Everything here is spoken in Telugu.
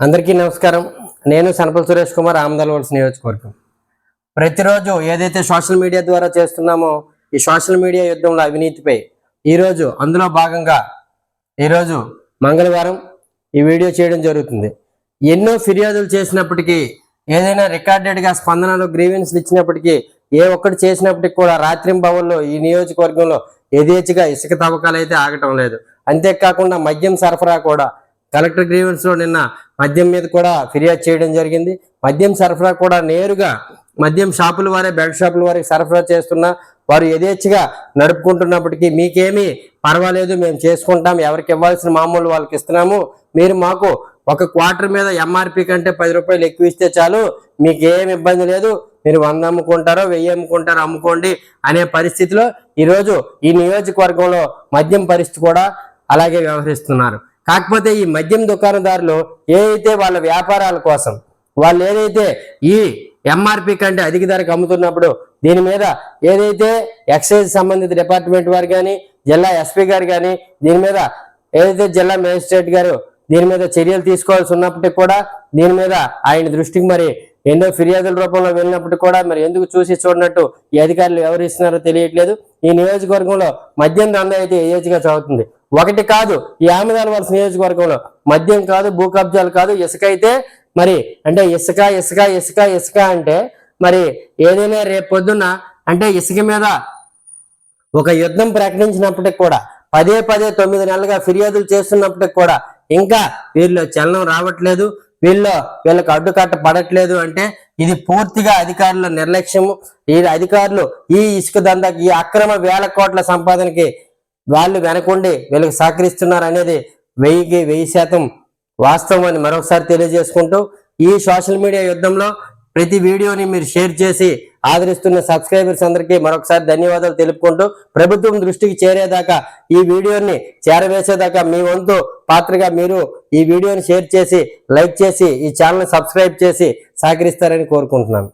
అందరికీ నమస్కారం. నేను సనపల్ సురేష్ కుమార్ ఆమదలవలస నియోజకవర్గం. ప్రతిరోజు ఏదైతే సోషల్ మీడియా ద్వారా చేస్తున్నామో ఈ సోషల్ మీడియా యుద్ధంలో అవినీతిపై ఈరోజు అందులో భాగంగా ఈరోజు మంగళవారం ఈ వీడియో చేయడం జరుగుతుంది. ఎన్నో ఫిర్యాదులు చేసినప్పటికీ ఏదైనా రికార్డెడ్గా స్పందనలు గ్రీవెన్స్లు ఇచ్చినప్పటికీ ఏ ఒక్కటి చేసినప్పటికీ కూడా రాత్రింబవల్లో ఈ నియోజకవర్గంలో యథేచ్ఛగా ఇసుక తవ్వకాలు అయితే ఆగటం లేదు. అంతేకాకుండా మద్యం సరఫరా కూడా కలెక్టర్ గ్రీవెన్స్లో నిన్న మద్యం మీద కూడా ఫిర్యాదు చేయడం జరిగింది. మద్యం సరఫరా కూడా నేరుగా మద్యం షాపుల వారే బెల్ట్ షాపుల వారికి సరఫరా చేస్తున్నా వారు యథేచ్ఛగా నడుపుకుంటున్నప్పటికీ మీకేమీ పర్వాలేదు మేము చేసుకుంటాం ఎవరికి ఇవ్వాల్సిన మామూలు వాళ్ళకి ఇస్తున్నాము. మీరు మాకు ఒక క్వార్టర్ మీద ఎంఆర్పి కంటే పది రూపాయలు ఎక్కువ ఇస్తే చాలు మీకు ఏం ఇబ్బంది లేదు. మీరు వంద అమ్ముకుంటారో వెయ్యి అమ్ముకుంటారో అమ్ముకోండి అనే పరిస్థితిలో ఈరోజు ఈ నియోజకవర్గంలో మద్యం పరిస్థితి కూడా అలాగే వ్యవహరిస్తున్నారు. కాకపోతే ఈ మద్యం దుకాణదారులు ఏదైతే వాళ్ళ వ్యాపారాల కోసం వాళ్ళు ఏదైతే ఈ ఎంఆర్పి కంటే అధిక ధరకు అమ్ముతున్నప్పుడు దీని మీద ఏదైతే ఎక్సైజ్ సంబంధిత డిపార్ట్మెంట్ వారు కానీ జిల్లా ఎస్పీ గారు కానీ దీని మీద ఏదైతే జిల్లా మేజిస్ట్రేట్ గారు దీని మీద చర్యలు తీసుకోవాల్సి ఉన్నప్పటికీ కూడా దీని మీద ఆయన దృష్టికి మరి ఎన్నో ఫిర్యాదుల రూపంలో వెళ్ళినప్పటికీ కూడా మరి ఎందుకు చూసి చూడనట్టు ఈ అధికారులు ఎవరిస్తున్నారో తెలియట్లేదు. ఈ నియోజకవర్గంలో మద్యం దందా అయితే ఏజ్గా సాగుతుంది? ఒకటి కాదు ఈ ఆమెదాల వలస నియోజకవర్గంలో. మద్యం కాదు భూ కబ్జాలు కాదు ఇసుక అయితే మరి అంటే ఇసుక ఇసుక ఇసుక ఇసుక అంటే మరి ఏదైనా రేపు పొద్దున్న అంటే ఇసుక మీద ఒక యుద్ధం ప్రకటించినప్పటికి కూడా పదే పదే తొమ్మిది నెలలుగా ఫిర్యాదులు చేస్తున్నప్పటికి కూడా ఇంకా వీళ్ళు చలనం రావట్లేదు. వీళ్ళు వీళ్ళకి అడ్డుకట్ట పడట్లేదు అంటే ఇది పూర్తిగా అధికారుల నిర్లక్ష్యము. ఈ అధికారులు ఈ ఇసుక దందాకి ఈ అక్రమ వేల కోట్ల సంపాదనకి వాళ్ళు వెనకుండి వీళ్ళకి సహకరిస్తున్నారు అనేది వెయ్యికి వెయ్యి శాతం వాస్తవం అని మరొకసారి తెలియజేసుకుంటూ ఈ సోషల్ మీడియా యుద్ధంలో ప్రతి వీడియోని మీరు షేర్ చేసి ఆదరిస్తున్న సబ్స్క్రైబర్స్ అందరికీ మరొకసారి ధన్యవాదాలు తెలుపుకుంటూ ప్రభుత్వం దృష్టికి చేరేదాకా ఈ వీడియోని చేరవేసేదాకా మీ వంతు పాత్రగా మీరు ఈ వీడియోని షేర్ చేసి లైక్ చేసి ఈ ఛానల్ సబ్స్క్రైబ్ చేసి సహకరిస్తారని కోరుకుంటున్నాను.